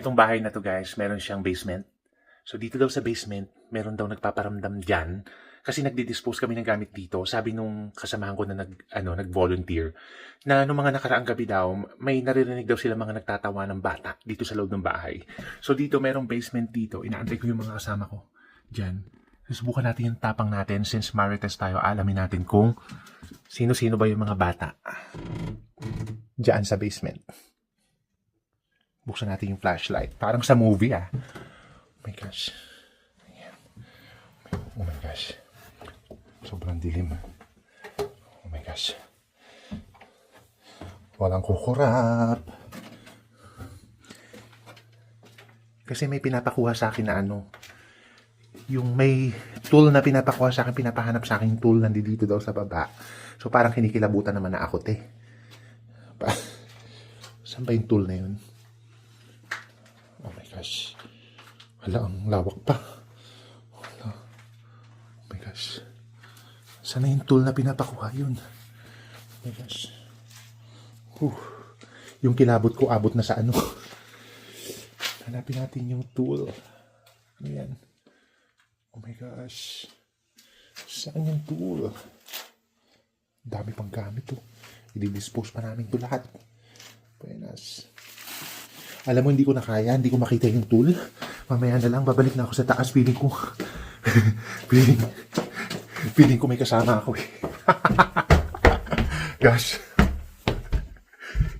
Itong bahay na to guys, meron siyang basement. So dito daw sa basement, meron daw nagpaparamdam dyan. Kasi nagdi-dispose kami ng gamit dito. Sabi nung kasamahan ko na nag, ano, nag-volunteer, na nung mga nakaraang gabi daw, may naririnig daw sila mga nagtatawa ng bata dito sa loob ng bahay. So dito merong basement dito. Inaantay ko yung mga kasama ko. Diyan. Susubukan natin yung tapang natin. Since Marites tayo, alamin natin kung sino-sino ba yung mga bata. Diyan sa basement. Buksan natin yung flashlight. Parang sa movie ah. Oh my gosh. Ayan. Oh my gosh. Sobrang dilim. Oh my gosh. Walang kukurap. Kasi may pinapakuha sa akin na ano. Yung may tool na pinapakuha sa akin, pinapahanap sa akin tool nandito daw sa baba. So parang kinikilabutan naman na ako, te. Pa Saan ba yung tool na yun? Oh gosh. Wala, ang lawak pa. Wala. Oh my gosh. Sana yung tool na pinapakuha yun. Oh my gosh. Whew. Yung kilabot ko abot na sa ano. Hanapin natin yung tool. Ano yan? Oh my gosh. Saan yung tool? Dami pang gamit to. I-dispose pa namin to lahat. Buenas. Alam mo, hindi ko na kaya. Hindi ko makita yung tool. Mamaya na lang, babalik na ako sa taas. Feeling ko, feeling, feeling ko may kasama ako eh. Gosh.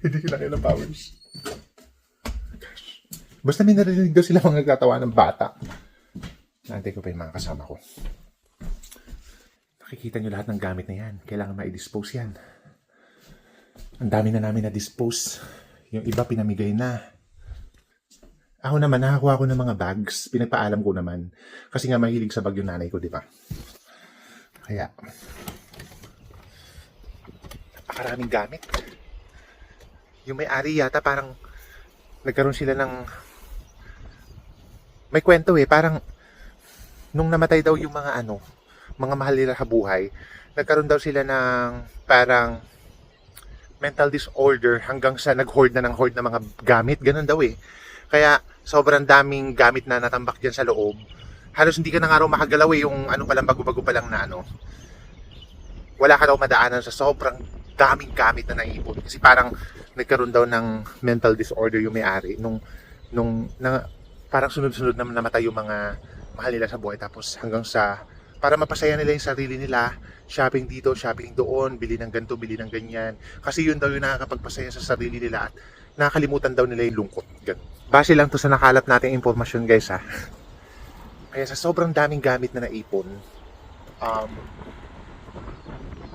hindi ko na kaya ng powers. Gosh. Basta may narinig daw sila mga nagtatawa ng bata. Nantay ko pa yung mga kasama ko. Nakikita nyo lahat ng gamit na yan. Kailangan ma-dispose yan. Ang dami na namin na-dispose. Yung iba pinamigay na. Ako naman, nakakuha ko ng mga bags. Pinagpaalam ko naman. Kasi nga mahilig sa bag yung nanay ko, di ba? Kaya, napakaraming gamit. Yung may-ari yata parang nagkaroon sila ng may kwento eh, parang nung namatay daw yung mga ano, mga mahal nila sa buhay, nagkaroon daw sila ng parang mental disorder hanggang sa nag-hoard na ng hoard na mga gamit. Ganun daw eh. Kaya sobrang daming gamit na natambak dyan sa loob. Halos hindi ka na nga raw makagalaw eh, yung ano palang bago-bago pa lang na ano. Wala ka daw madaanan sa sobrang daming gamit na naipon. Kasi parang nagkaroon daw ng mental disorder yung may-ari nung nung na, parang sunod-sunod na namatay yung mga mahal nila sa buhay tapos hanggang sa para mapasaya nila yung sarili nila shopping dito, shopping doon, bili ng ganito, bili ng ganyan. Kasi yun daw yung nakakapagpasaya sa sarili nila at nakakalimutan daw nila yung lungkot. Ganun. Base lang to sa nakalat nating impormasyon guys ha. Kaya sa sobrang daming gamit na naipon, um,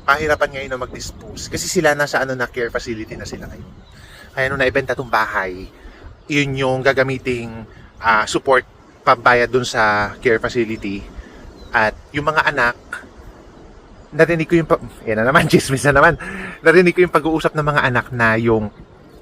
pahirapan ngayon na mag-dispose. Kasi sila nasa ano na care facility na sila ngayon. Kaya nung naibenta tong bahay, yun yung gagamiting ah, support pambayad dun sa care facility. At yung mga anak, narinig ko yung, yan na naman, chismis na naman. Narinig ko yung pag-uusap ng mga anak na yung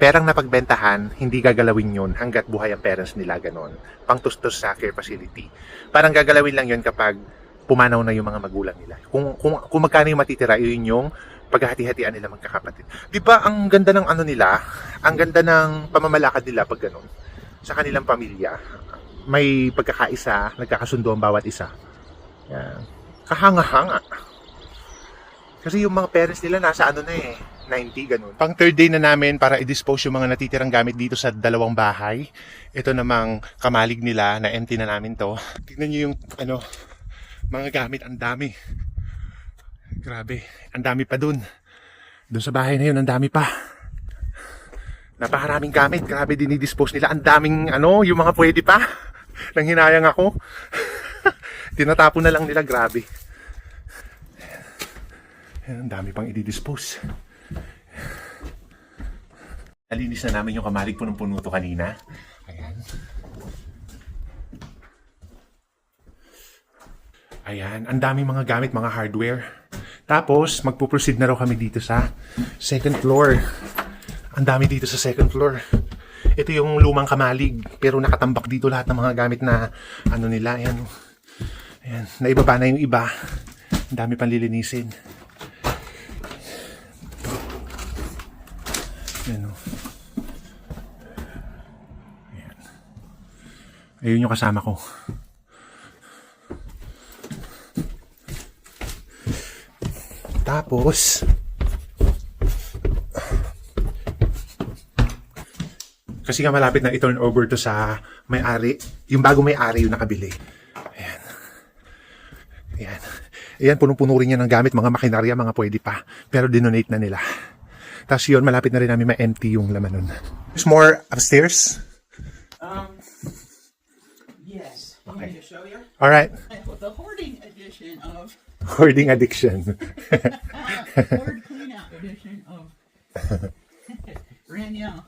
perang napagbentahan, hindi gagalawin yun hanggat buhay ang parents nila ganon. Pangtustos sa care facility. Parang gagalawin lang yun kapag pumanaw na yung mga magulang nila. Kung, kung, kung magkano yung matitira, yun yung paghahati-hatian nila magkakapatid. Di ba ang ganda ng ano nila, ang ganda ng pamamalakad nila pag ganon sa kanilang pamilya. May pagkakaisa, nagkakasundo ang bawat isa. Yan. Kahanga-hanga. Kasi yung mga parents nila nasa ano na eh, 90 ganun. Pang third day na namin para i-dispose yung mga natitirang gamit dito sa dalawang bahay. Ito namang kamalig nila na empty na namin to. Tignan nyo yung ano, mga gamit, ang dami. Grabe, ang dami pa dun. Dun sa bahay na yun, ang dami pa. Napakaraming gamit, grabe dinidispose nila. Ang daming ano, yung mga pwede pa. Nang hinayang ako. Tinatapon na lang nila, grabe. Ayan, ang dami pang i-dispose. Nalinis na namin yung kamalig punong-puno to kanina. Ayan. Ayan, ang daming mga gamit, mga hardware. Tapos, magpo-proceed na raw kami dito sa second floor. Ang dami dito sa second floor. Ito yung lumang kamalig, pero nakatambak dito lahat ng mga gamit na ano nila, ayan. Ayan, naibaba na yung iba. Ang dami pang lilinisin. Ayan o. Ayan. Ayun yung kasama ko. Tapos, kasi nga malapit na i-turn over to sa may-ari. Yung bago may-ari yung nakabili. Ayan. Ayan. Ayan, punong-puno rin yan ng gamit, mga makinarya, mga pwede pa. Pero dinonate na nila. Tapos yun, malapit na rin namin ma-empty yung laman nun. There's more upstairs. Um, yes. Show you? Alright. The hoarding edition of Hoarding addiction. hoard clean out edition of Raniel.